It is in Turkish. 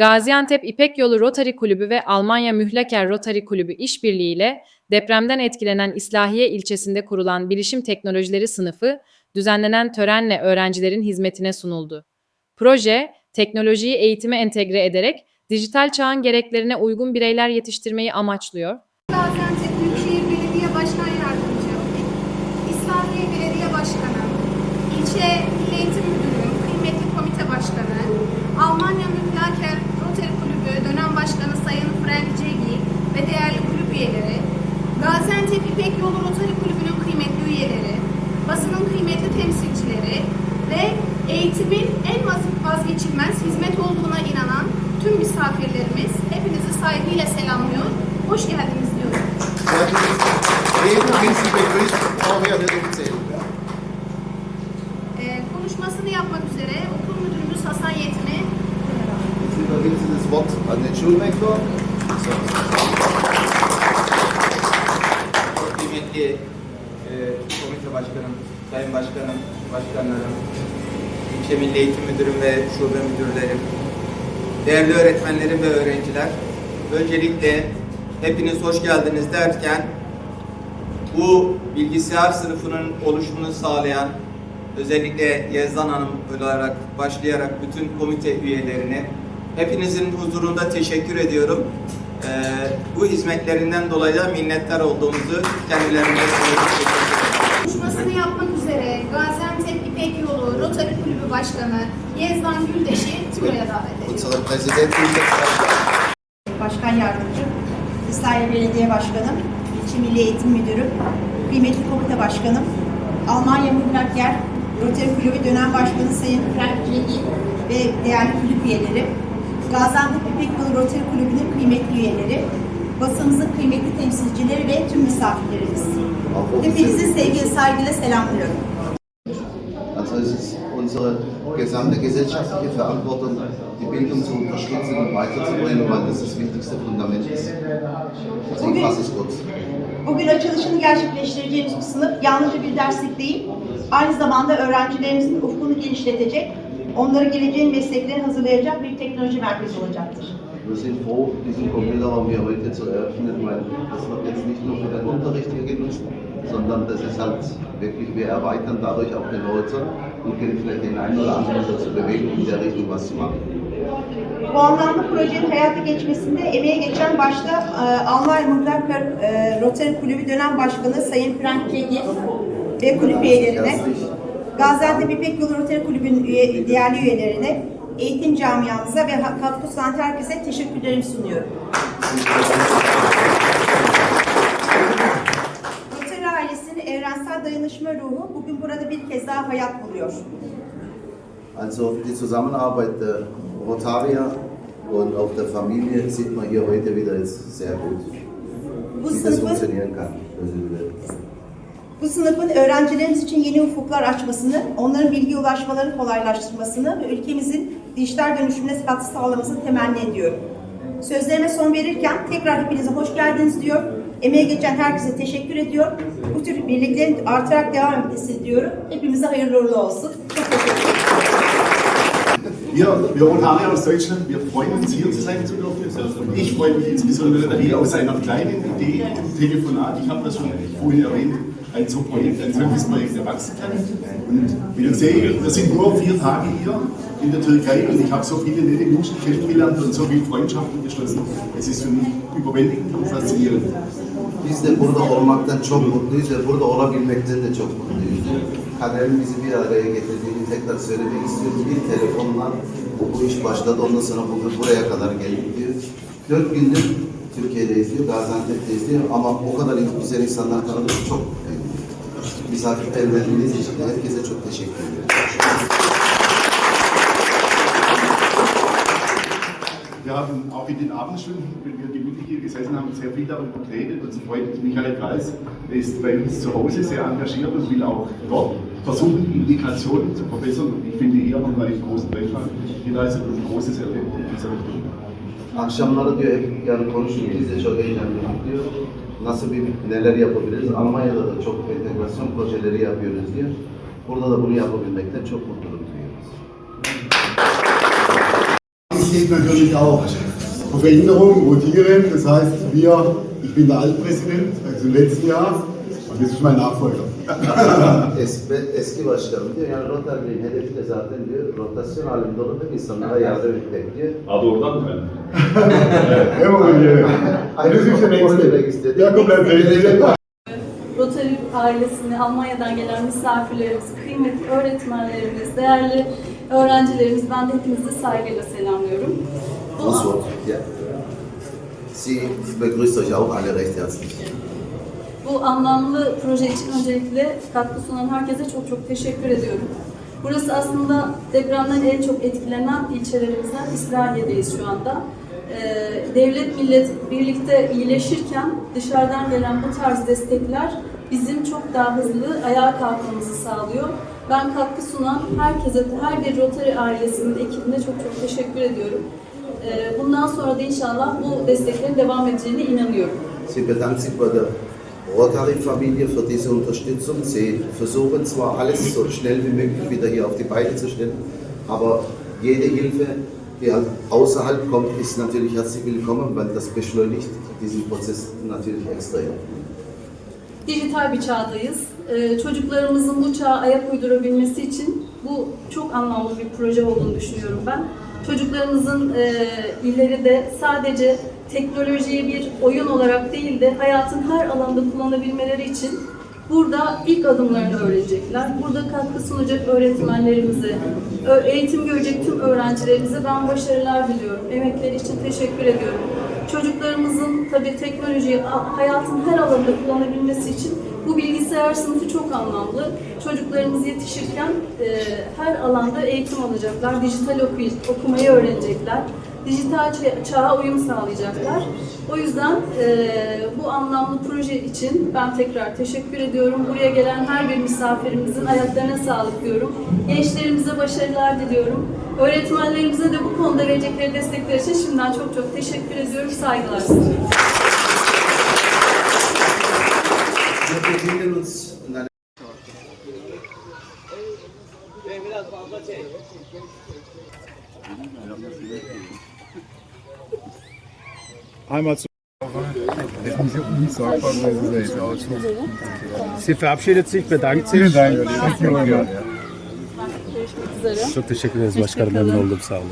Gaziantep İpek Yolu Rotary Kulübü ve Almanya Mühlaker Rotary Kulübü işbirliğiyle depremden etkilenen İslahiye ilçesinde kurulan Bilişim Teknolojileri sınıfı düzenlenen törenle öğrencilerin hizmetine sunuldu. Proje, teknolojiyi eğitime entegre ederek dijital çağın gereklerine uygun bireyler yetiştirmeyi amaçlıyor. Gaziantep Büyükşehir Belediye Başkan Yardımcı, İslahiye Belediye Başkanı, İlçe Eğitim Müdürü, kıymetli komite başkanı, Almanya Mühlaker Rotary Kulübü dönem başkanı Sayın Frank Cegi ve değerli kulüp üyeleri, Gaziantep İpek Yolu Rotary Kulübü'nün kıymetli üyeleri, basının kıymetli temsilcileri ve eğitimin en vaz- vazgeçilmez hizmet olduğuna inanan tüm misafirlerimiz hepinizi saygıyla selamlıyor. Hoş geldiniz diyorum. Jeden einzelnen begrüßt, brauche ich ja nicht aufzählen. Ee, konuşmasını yapmak üzere okul müdürümüz Hasan Yetmi Jetzt an den Schulrektor. Çok kıymetli e, komite başkanım, sayın başkanım, başkanlarım, ilçe milli eğitim müdürüm ve şube müdürlerim, değerli öğretmenlerim ve öğrenciler, öncelikle hepiniz hoş geldiniz derken bu bilgisayar sınıfının oluşumunu sağlayan özellikle Yezdan Hanım olarak başlayarak bütün komite üyelerine hepinizin huzurunda teşekkür ediyorum. Ee, bu hizmetlerinden dolayı da minnettar olduğumuzu kendilerine söylemek istiyorum. konuşmasını yapmak üzere Gaziantep İpek Yolu Rotary Kulübü Başkanı Yezdan Güldeş'i buraya davet ediyorum. Başkan Yardımcım, İslahiye Belediye Başkanım, İlçe Milli Eğitim Müdürüm, kıymetli komite başkanım, Almanya Mühlaker Rotary Kulübü dönem başkanı Sayın Frank Cegi ve değerli kulüp üyeleri, Gaziantep İpek Yolu Rotary Kulübü'nün kıymetli üyeleri, basınımızın kıymetli temsilcileri ve tüm misafirlerimiz. Hepinizi sevgi saygıyla selamlıyorum. Also es ist unsere gesamte gesellschaftliche Verantwortung, die Bildung zu unterstützen und weiterzubringen, weil das das wichtigste Fundament ist. Also ich fasse es kurz. Bugün açılışını gerçekleştireceğimiz bu sınıf yalnızca bir derslik değil, aynı zamanda öğrencilerimizin ufkunu genişletecek, onları geleceğin mesleklerine hazırlayacak bir teknoloji merkezi olacaktır. Wir sind froh, diesen Computerraum hier heute zu eröffnen, weil das wird jetzt nicht nur für den Unterricht hier genutzt, sondern das ist halt wirklich, wir erweitern dadurch auch den Horizont und können vielleicht den einen oder anderen dazu bewegen, in der Richtung was zu machen. Bu anlamlı projenin hayata geçmesinde emeğe geçen başta e, Almanya Mutlaka e, Rotary Kulübü dönem başkanı Sayın Frank Kegi ve kulüp üyelerine, Gaziantep İpek Yolu Rotary Kulübü'nün üye, değerli üyelerine, eğitim camiamıza ve katkı sunan herkese teşekkürlerimi sunuyorum. Rotary ailesinin evrensel dayanışma ruhu bugün burada bir kez daha hayat buluyor. Also die Zusammenarbeit der Rotarier und auch der Familie sieht man hier heute wieder jetzt sehr gut, Bu wie das sınıfın funktionieren kann. Bu sınıfın öğrencilerimiz için yeni ufuklar açmasını, onların bilgi ulaşmalarını kolaylaştırmasını ve ülkemizin dijital dönüşümüne katkı sağlamasını temenni ediyorum. Sözlerime son verirken tekrar hepinize hoş geldiniz diyor. Emeğe geçen herkese teşekkür ediyor. Bu tür birliklerin artarak devam etmesi diyorum. Hepimize hayırlı uğurlu olsun. Çok teşekkür ederim. Wir, wir Rotarier aus Deutschland, wir freuen uns hier zu sein zu dürfen. Ich freue mich insbesondere hier aus einer kleinen Idee, Telefonat. Ich habe das schon vorhin erwähnt, ein so Projekt, ein solches Projekt erwachsen kann. Und ich sehe, wir sind nur vier Tage hier in der Türkei und ich habe so viele nette Menschen kennengelernt und so viele Freundschaften geschlossen. Es ist für mich überwältigend und faszinierend. Biz de burada olmaktan çok mutluyuz ve burada olabilmekten de çok mutluyuz. Kaderin bizi bir araya getirdiğini tekrar söylemek istiyoruz. Bir telefonla bu iş başladı. Ondan sonra bugün buraya kadar geldik diyor. Dört gündür Türkiye'deyiz diyor, Gaziantep'teyiz diyor. Ama o kadar güzel insanlar tanıdık çok. Misafirperverliğiniz için herkese çok teşekkür ederim. Wir haben auch in den Abendstunden, wenn wir gemütlich hier gesessen haben, sehr viel darüber geredet. Unser Freund Michael Kreis der ist bei uns zu Hause sehr engagiert und will auch dort versuchen, Indikationen zu verbessern. Und ich finde, hier wir einen großen Beitrag geleistet und ein großes Erleben in dieser Richtung. Akşamları diyor hep yani konuşuyoruz. Biz de çok eğlendik diyor. Nasıl bir neler yapabiliriz? Almanya'da da çok entegrasyon projeleri yapıyoruz diyor. Burada da bunu yapabilmekten çok mutluluk duyuyoruz. uns geht natürlich auch Veränderungen rotieren. Das heißt, wir, ich bin der Altpräsident, also letzten Jahr, mein Nachfolger. Eski, eski başkanım diyor yani Rotary'nin hedefi de zaten diyor rotasyon halinde olup hep insanlara yardım etmek diyor. Adı oradan mı. Aynı Das ist der zamanda onu demek istedi. Komplett richtig. Rotary ailesini, Almanya'dan gelen misafirlerimiz, kıymetli öğretmenlerimiz, değerli öğrencilerimiz, ben de hepinizi saygıyla selamlıyorum. Bu, Grußwort. Ja. Sie begrüßt euch auch alle recht herzlich. Bu anlamlı proje için öncelikle katkı sunan herkese çok çok teşekkür ediyorum. Burası aslında depremden en çok etkilenen ilçelerimizden İsrail'deyiz şu anda. Ee, devlet millet birlikte iyileşirken dışarıdan gelen bu tarz destekler bizim çok daha hızlı ayağa kalkmamızı sağlıyor. Ben katkı sunan herkese, her bir Rotary ailesinin ekibine çok çok teşekkür ediyorum. Ee, bundan sonra da inşallah bu desteklerin devam edeceğine inanıyorum. Sie bedankt Rotary-Familie für diese Unterstützung. Sie versuchen zwar alles so schnell wie möglich wieder hier auf die Beine zu stellen, aber jede Hilfe, die halt außerhalb kommt, ist natürlich herzlich willkommen, weil das beschleunigt diesen Prozess natürlich extrem. Dijital bir çağdayız. Çocuklarımızın bu çağa ayak uydurabilmesi için bu çok anlamlı bir proje olduğunu düşünüyorum ben. Çocuklarımızın e, ileride sadece teknolojiyi bir oyun olarak değil de hayatın her alanda kullanabilmeleri için burada ilk adımlarını öğrenecekler. Burada katkı sunacak öğretmenlerimize, eğitim görecek tüm öğrencilerimize ben başarılar diliyorum. Emekleri için teşekkür ediyorum. Çocuklarımızın tabii teknolojiyi hayatın her alanında kullanabilmesi için bu bilgisayar sınıfı çok anlamlı. Çocuklarımız yetişirken e, her alanda eğitim alacaklar, dijital okuy- okumayı öğrenecekler, dijital ça- çağa uyum sağlayacaklar. O yüzden e, bu anlamlı proje için ben tekrar teşekkür ediyorum. Buraya gelen her bir misafirimizin ayaklarına sağlık diyorum. Gençlerimize başarılar diliyorum. Öğretmenlerimize de bu konuda verecekleri destekler için şimdiden çok çok teşekkür ediyorum. Saygılar sunuyorum. Befinden uns in einer Einmal zu. Sie verabschiedet sich, bedankt sich. Vielen Dank. Çok teşekkür ederiz başkanım. Memnun oldum. Sağ olun.